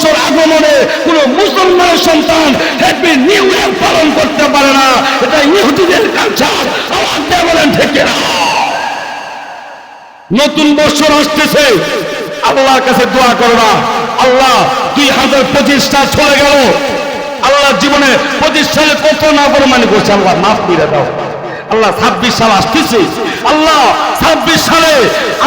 বছর আগমনে কোন মুসলমানের সন্তান হ্যাপি নিউ ইয়ার পালন করতে পারে না। এটা ইহুদিদের কালচার আমার বলেন, ঠিক না নতুন বছর আসতেছে। আল্লাহর কাছে দোয়া করবা আল্লাহ, দুই হাজার পঁচিশটা চলে গেল। আল্লাহ জীবনে সালে কত না প্রমাণ করছে? আল্লাহ, মাফ করে দাও। আল্লাহ ছাব্বিশ সাল আসতেছে। আল্লাহ ছাব্বিশ সালে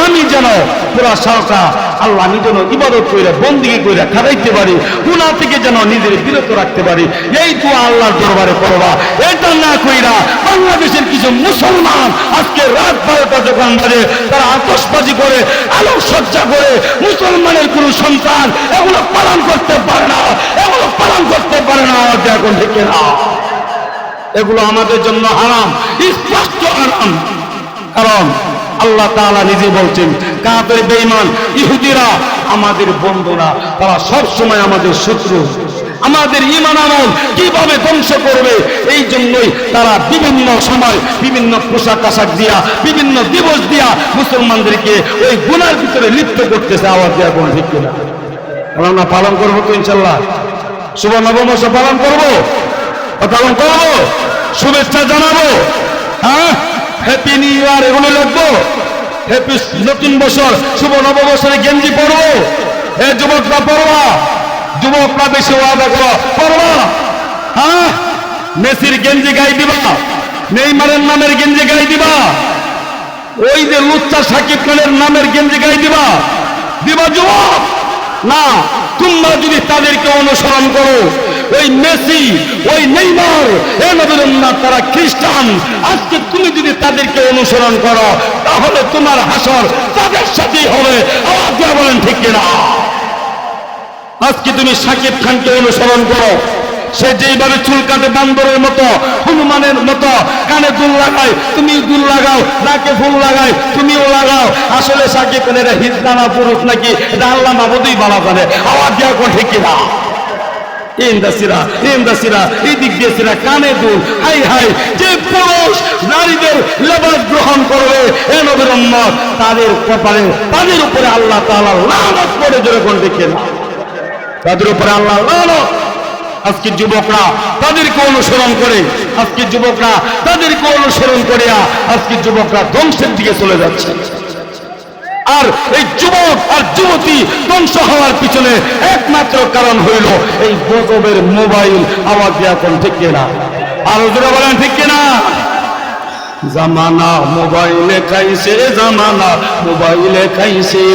আমি যেন পুরা সালটা আল্লাহ আমি যেন ইবাদত করে বন্দিকে করে খারাইতে পারি গুণা থেকে যেন নিজের বিরত রাখতে পারি, এই দোয়া আল্লাহর দরবারে করবা। এটা না কইরা বাংলাদেশের কিছু মুসলমান আজকে রাত বারোটা যখন বাজে, তারা আতসবাজি করে আলোক সজ্জা করে, মুসলমানের কোন সন্তান এগুলো পালন করতে পারে না, এগুলো পালন করতে পারে না এখন থেকে না এগুলো আমাদের জন্য হারাম। স্পষ্ট হারাম। কারণ আল্লাহ তাআলা নিজে বলছেন, কাফের, বেঈমান, ইহুদিরা, আমাদের বন্ধুরা, তারা সব সময় আমাদের শত্রু। আমাদের ইমান আমল কীভাবে ধ্বংস করবে? এই জন্যই তারা বিভিন্ন সময় বিভিন্ন পোশাক আশাক দিয়া, বিভিন্ন দিবস দিয়া মুসলমানদেরকে ওই গুনার ভিতরে লিপ্ত করতেছে, আওয়াজ দেওয়া কোন ঠিক কিনা। আমরা পালন করব তো ইনশাল্লাহ। শুভ নববর্ষ পালন করব। পালন করব। শুভেচ্ছা জানাব। হ্যাঁ? হ্যাপি নিউ ইয়ার এগুলো লিখব। হ্যাপি নতুন বছর, শুভ নববর্ষের গেঞ্জি পরবো। হে যুবকরা পড়বা যুবকরা বেশি ওয়াদা করো। পড়বা হ্যাঁ? মেসির গেঞ্জি গাই দিবা। নেইমারের নামের গেঞ্জি গাই দিবা। ওই যে লুচ্চা সাকিব খানের নামের গেঞ্জি গাই দিবা। দিবা যুবক। না, তোমরা যদি তাদেরকে অনুসরণ করো ওই মেসি, ওই নেইমার, এ তারা খ্রিস্টান। আজকে তুমি যদি তাদেরকে অনুসরণ করো, তাহলে তোমার হাসর তাদের সাথেই হবে। দিয়ে বলেন, ঠিক কিনা? আজকে তুমি সাকিব খানকে অনুসরণ করো। সে যেইভাবে চুল কাটে বান্দরের মতো, হনুমানের মতো, কানে দুল লাগায়, তুমি দুল লাগাও, নাকে ফুল লাগায়, তুমিও লাগাও। আসলে সাকিব খানের হিজদানা পুরুষ নাকি, এটা আল্লাহ মাবুদই বালা। জানে আওয়াজ দেওয়া ঠিক কিনা? ইন্দাসিরা ইন্দাসিরা এই দিক দিয়ে সিরা, কানে দুল, হাই হাই, যে পুরুষ নারীদের লেবাস গ্রহণ করবে, এ নবীর তাদের কপালে, তাদের উপরে আল্লাহ তাআলা লানত করে জোরে কোন দেখে তাদের উপরে আল্লাহ লানত। আজকে যুবকরা তাদেরকে অনুসরণ করে, আজকে যুবকরা তাদেরকে অনুসরণ করিয়া আজকে যুবকরা ধ্বংসের দিকে চলে যাচ্ছে। আর এই যুবক আর যুবতী ধ্বংস হওয়ার পিছনে একমাত্র কারণ হইল এই গজবের মোবাইল আওয়াজ কোন ঠিক কিনা? আরও জোরে বলেন, ঠিক কিনা? জামানা মোবাইলে খাইছে, জামানা মোবাইলে খাইছে।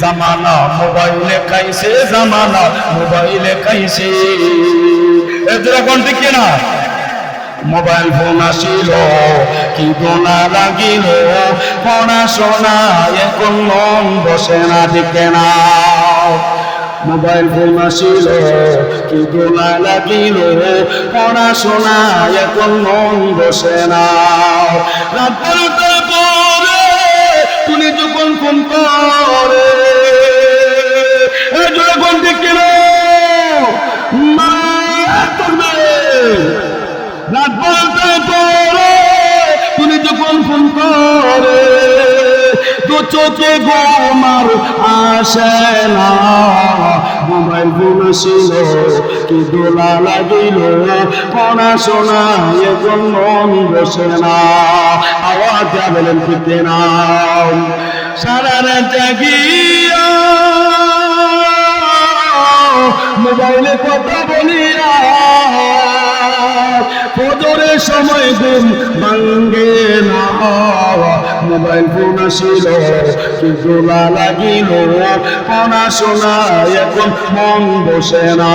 জামানা মোবাইলে খাইছে, জামানা মোবাইলে খাইছে। এদের কোন ঠিক কিনা? মোবাইল ফোন আসিল। গোনা লাগিল পড়াশোনা এখন মন বসে না দিকে না মোবাইল ফোন আসিল কি গোনা লাগিল পড়াশোনা এখন মন বসে না। রাত বারোটার পরে তুমি যখন ফোন করে যখন দিকে মা রাত চোখে গোমার আসে না। মোবাইল ফোন ছিল, কি দোলা লাগিল পড়াশোনা এখন মন বসে না। আওয়াজ যাবেন ফিরতে না সারা রাত জাগিয়া মোবাইলে কথা বলিয়া ফজরের সময় ঘুম ভাঙ্গে না। আসিল কি দোলা লাগিল পড়াশোনা এখন মন বসে না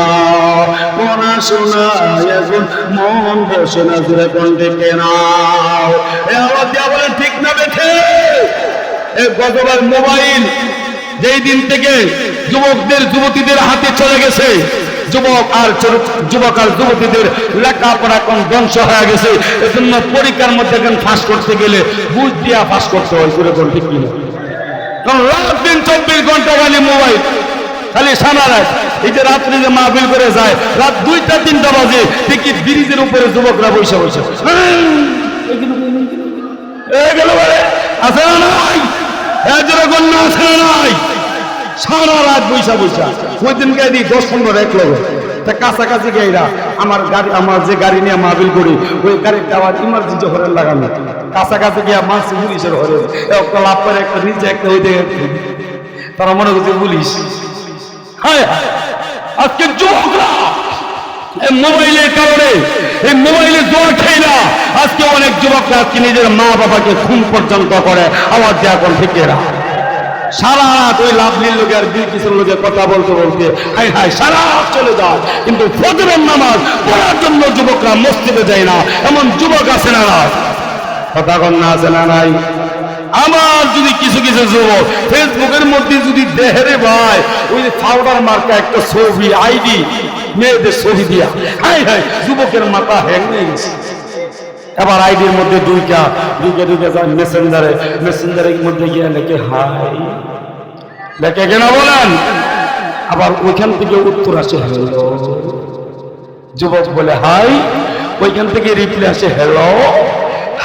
পড়াশোনা এখন মন বসে না জুড়ে কোন থেকে না এ আবার দিয়া বলেন ঠিক না বেঠে এ গতবার মোবাইল যেই দিন থেকে যুবকদের যুবতীদের হাতে চলে গেছে যুবক আর যুবক আর যুবতীদের লেখাপড়া কোন ধ্বংস হয়ে গেছে এজন্য পরীক্ষার মধ্যে এখন ফাঁস করতে গেলে বুঝ দিয়া ফাঁস করতে হয় করে কোন ঠিক কিনা কারণ রাত দিন চব্বিশ ঘণ্টা খালি মোবাইল খালি সারা রাত এই যে রাত্রি যে মাহফিল করে যায় রাত দুইটা তিনটা বাজে দেখি ব্রিজের উপরে যুবকরা বসে বসে আছে না নাই আছে না সারা রাত বৈশা বৈশা ওই দিনকে দিই দশ পনেরো এক লোক। তা কাছাকাছি গাইরা আমার গাড়ি আমার যে গাড়ি নিয়ে মাহবিল করি, ওই গাড়ির আবার ইমার্জেন্সি হরেন লাগানো। কাছাকাছি গিয়া মাছ পুলিশের হরেন। একটা লাভ করে একটা নিচে একটা ওই দিকে তারা মনে করছে পুলিশ। আজকে যুবকরা মোবাইলের কারণে এই মোবাইলে জোর খাই না। আজকে অনেক যুবকরা আজকে নিজের মা বাবাকে খুন পর্যন্ত করে। আবার যে এখন ঠিকেরা সারা রাত ওই লাভলির লোকে আর বিলকিসের লোকে কথা বলতে বলতে হাই হাই সারা রাত চলে যায়। কিন্তু ফজরের নামাজ পড়ার জন্য যুবকরা মসজিদে যায় না, এমন যুবক আছে না কথা কন্যা আছে না নাই? আমার যদি কিছু কিছু যুবক ফেসবুকের মধ্যে যদি দেহেরে ভাই, ওই যে পাউডার মার্কা একটা ছবি, আইডি, মেয়েদের ছবি দিয়া হাই হাই যুবকের মাথা হ্যাং হয়ে গেছে। এবার আইডির মধ্যে দুইটা দুইটা দুইটা যায় মেসেঞ্জারে মেসেঞ্জারের মধ্যে গিয়ে লেখে হাই লেখে কেন বলেন? আবার ওইখান থেকে উত্তর আসে, হ্যালো। যুবক বলে হাই ওইখান থেকে রিপ্লাই আসে, হ্যালো।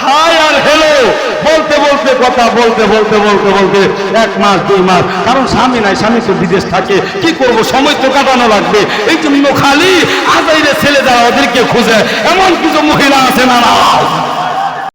হাই আর হেলো বলতে বলতে, কথা বলতে বলতে বলতে বলতে এক মাস, দুই মাস। কারণ স্বামী নাই, স্বামী তো বিদেশ থাকে। কি করব? সময় তো কাটানো লাগবে। এই জন্য খালি আজাইরে ছেলে যারা ওদেরকে খুঁজে, এমন কিছু মহিলা আছে না না